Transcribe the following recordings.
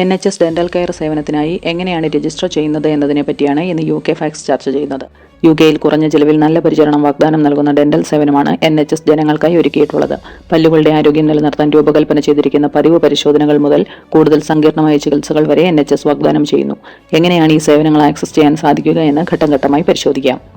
N H S dental care സേവനത്തിനായി എങ്ങനെയാണ് register ചെയ്യുന്നത് എന്നതിനെ പറ്റിയാണ് ഇന്ന് യു കെ ഫാക്സ് ചർച്ച ചെയ്യുന്നത്. യു കെയിൽ കുറഞ്ഞ ചിലവിൽ നല്ല പരിചരണം വാഗ്ദാനം നൽകുന്ന ഡെന്റൽ സേവനമാണ് എൻ എച്ച് എസ് ജനങ്ങൾക്കായി ഒരുക്കിയിട്ടുള്ളത്. പല്ലുകളുടെ ആരോഗ്യം നിലനിർത്താൻ രൂപകൽപ്പന ചെയ്തിരിക്കുന്ന പതിവ് പരിശോധനകൾ മുതൽ കൂടുതൽ സങ്കീർണമായ ചികിത്സകൾ വരെ എൻ എച്ച് എസ് വാഗ്ദാനം ചെയ്യുന്നു. എങ്ങനെയാണ് ഈ സേവനങ്ങൾ ആക്സസ് ചെയ്യാൻ സാധിക്കുക എന്ന് ഘട്ടം ഘട്ടമായി പരിശോധിക്കാം.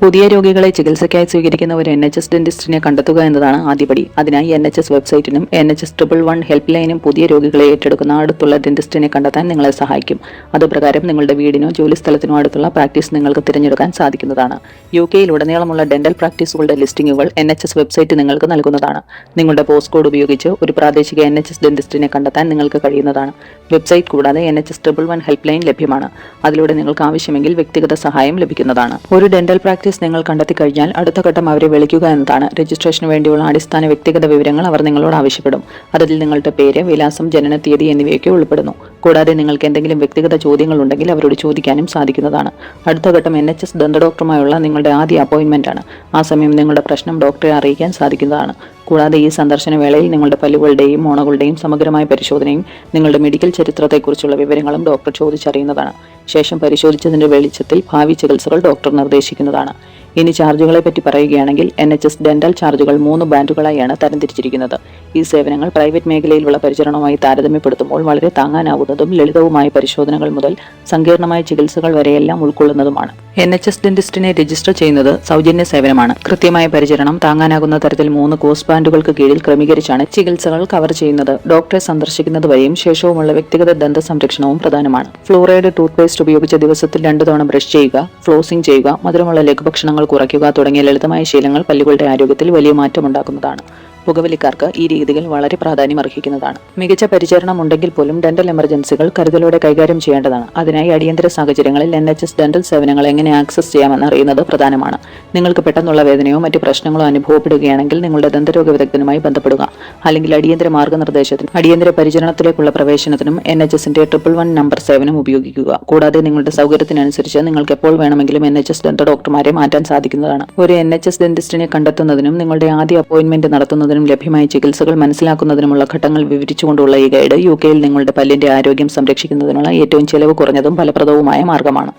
പുതിയ രോഗികളെ ചികിത്സയ്ക്കായി സ്വീകരിക്കുന്ന ഒരു എൻ എച്ച് എസ് ഡെന്റിസ്റ്റിനെ കണ്ടെത്തുക എന്നതാണ് ആദ്യപടി. അതിനായി N H S വെബ്സൈറ്റിനും N H S triple one help ലൈനും പുതിയ രോഗികളെ ഏറ്റെടുക്കുന്ന അടുത്തുള്ള ഡെന്റിസ്റ്റിനെ കണ്ടെത്താൻ നിങ്ങളെ സഹായിക്കും. അതുപ്രകാരം നിങ്ങളുടെ വീടിനോ ജോലിസ്ഥലത്തിനോ അടുത്തുള്ള പ്രാക്ടീസ് നിങ്ങൾക്ക് തിരഞ്ഞെടുക്കാൻ സാധിക്കുന്നതാണ്. യു കെയിൽ ഉടനീളമുള്ള ഡെന്റൽ പ്രാക്ടീസുകളുടെ ലിസ്റ്റിംഗുകൾ എൻ എച്ച് എസ് വെബ്സൈറ്റ് നിങ്ങൾക്ക് നൽകുന്നതാണ്. നിങ്ങളുടെ പോസ്റ്റ് കോഡ് ഉപയോഗിച്ച് ഒരു പ്രാദേശിക എൻ എച്ച് എസ് ഡെന്റിസ്റ്റിനെ കണ്ടെത്താൻ നിങ്ങൾക്ക് കഴിയുന്നതാണ്. വെബ്സൈറ്റ് കൂടാതെ N H S triple one help line ലഭ്യമാണ്. അതിലൂടെ നിങ്ങൾക്ക് ആവശ്യമെങ്കിൽ വ്യക്തിഗത സഹായം ലഭിക്കുന്നതാണ്. ഒരു ഡെന്റൽ പ്രാക്ടീസ് നിങ്ങൾ കണ്ടെത്തി കഴിഞ്ഞാൽ അടുത്ത ഘട്ടം അവരെ വിളിക്കുക എന്നതാണ്. രജിസ്ട്രേഷന് വേണ്ടിയുള്ള അടിസ്ഥാന വ്യക്തിഗത വിവരങ്ങൾ അവർ നിങ്ങളോട് ആവശ്യപ്പെടും. അതിൽ നിങ്ങളുടെ പേര് വിലാസം ജനനത്തീയതി എന്നിവയൊക്കെ ഉൾപ്പെടുന്നു. കൂടാതെ നിങ്ങൾക്ക് എന്തെങ്കിലും വ്യക്തിഗത ചോദ്യങ്ങൾ ഉണ്ടെങ്കിൽ അവരോട് ചോദിക്കാനും സാധിക്കുന്നതാണ്. അടുത്ത ഘട്ടം എൻ എച്ച് എസ് ദന്ത ഡോക്ടറുമായുള്ള നിങ്ങളുടെ ആദ്യ അപ്പോയിന്റ്മെന്റ് ആണ്. ആ സമയം നിങ്ങളുടെ പ്രശ്നം ഡോക്ടറെ അറിയിക്കാൻ സാധിക്കുന്നതാണ്. കൂടാതെ ഈ സന്ദർശന വേളയിൽ നിങ്ങളുടെ പല്ലുകളുടെയും മോണകളുടെയും സമഗ്രമായ പരിശോധനയും നിങ്ങളുടെ മെഡിക്കൽ ചരിത്രത്തെക്കുറിച്ചുള്ള വിവരങ്ങളും ഡോക്ടർ ചോദിച്ചറിയുന്നതാണ്. ശേഷം പരിശോധിച്ചതിന്റെ വെളിച്ചത്തിൽ ഭാവി ചികിത്സകൾ ഡോക്ടർ നിർദ്ദേശിക്കുന്നതാണ്. ഇനി ചാർജുകളെ പറ്റി പറയുകയാണെങ്കിൽ എൻ എച്ച് എസ് ഡെന്റൽ ചാർജുകൾ മൂന്ന് ബാൻഡുകളായാണ് തരംതിരിച്ചിരിക്കുന്നത്. ഈ സേവനങ്ങൾ പ്രൈവറ്റ് മേഖലയിലുള്ള പരിചരണവുമായി താരതമ്യപ്പെടുത്തുമ്പോൾ വളരെ താങ്ങാനാവുന്നതും ലളിതവുമായ പരിശോധനകൾ മുതൽ സങ്കീർണമായ ചികിത്സകൾ വരെയെല്ലാം ഉൾക്കൊള്ളുന്നതുമാണ്. എൻ എച്ച് എസ് ഡെന്റിസ്റ്റിനെ രജിസ്റ്റർ ചെയ്യുന്നത് സൗജന്യ സേവനമാണ്. കൃത്യമായ പരിചരണം താങ്ങാനാകുന്ന തരത്തിൽ മൂന്ന് കോസ്റ്റ് ബാൻഡുകൾക്ക് കീഴിൽ ക്രമീകരിച്ചാണ് ചികിത്സകൾ കവർ ചെയ്യുന്നത്. ഡോക്ടറെ സന്ദർശിക്കുന്നത് വഴിയും ശേഷവുമുള്ള വ്യക്തിഗത ദന്ത സംരക്ഷണവും പ്രധാനമാണ്. ഫ്ലൂറൈഡ് ടൂത്ത് പേസ്റ്റ് ഉപയോഗിച്ച് ദിവസത്തിൽ രണ്ടു തവണ ബ്രഷ് ചെയ്യുക ഫ്ലോസിംഗ് ചെയ്യുക മധുരമുള്ള ലഘുഭക്ഷണങ്ങൾ കുറയ്ക്കുക തുടങ്ങിയ ലളിതമായ ശീലങ്ങൾ പല്ലുകളുടെ ആരോഗ്യത്തിൽ വലിയ മാറ്റമുണ്ടാക്കുന്നതാണ്. പുകവലിക്കാർക്ക് ഈ രീതികൾ വളരെ പ്രാധാന്യം അർഹിക്കുന്നതാണ്. മികച്ച പരിചരണം ഉണ്ടെങ്കിൽ പോലും ഡെന്റൽ എമർജൻസികൾ കരുതലോടെ കൈകാര്യം ചെയ്യേണ്ടതാണ്. അതിനായി അടിയന്തര സാഹചര്യങ്ങളിൽ എൻ എച്ച് എസ് ഡെന്റൽ സേവനങ്ങൾ എങ്ങനെ ആക്സസ് ചെയ്യാമെന്ന് അറിയുന്നത് പ്രധാനമാണ്. നിങ്ങൾക്ക് പെട്ടെന്നുള്ള വേദനയോ മറ്റ് പ്രശ്നങ്ങളോ അനുഭവപ്പെടുകയാണെങ്കിൽ നിങ്ങളുടെ ദന്തരോഗ വിദഗ്ധനുമായി ബന്ധപ്പെടുക. അല്ലെങ്കിൽ അടിയന്തര മാർഗനിർദ്ദേശത്തിനും അടിയന്തര പരിചരണത്തിലേക്കുള്ള പ്രവേശനത്തിനും എൻ എച്ച് എസിന്റെ ട്രിപ്പിൾ വൺ നമ്പർ സേവനം ഉപയോഗിക്കുക. കൂടാതെ നിങ്ങളുടെ സൗകര്യത്തിനനുസരിച്ച് നിങ്ങൾക്ക് എപ്പോൾ വേണമെങ്കിലും എൻ എച്ച് എസ് ദന്ത ഡോക്ടർമാരെ മാറ്റാൻ സാധിക്കുന്നതാണ്. ഒരു എൻ എച്ച് എസ് ഡെന്റിസ്റ്റിനെ കണ്ടെത്തുന്നതിനും നിങ്ങളുടെ ആദ്യ അപ്പോയിന്റ്മെന്റ് നടത്തുന്നതിനും ലഭ്യമായ ചികിത്സകൾ മനസ്സിലാക്കുന്നതിനുമുള്ള ഘട്ടങ്ങൾ വിവരിച്ചുകൊണ്ടുള്ള ഈ ഗൈഡ് യു കെയിൽ നിങ്ങളുടെ പല്ലിന്റെ ആരോഗ്യം സംരക്ഷിക്കുന്നതിനുള്ള ഏറ്റവും ചെലവ് കുറഞ്ഞതും ഫലപ്രദവുമായ മാർഗമാണ്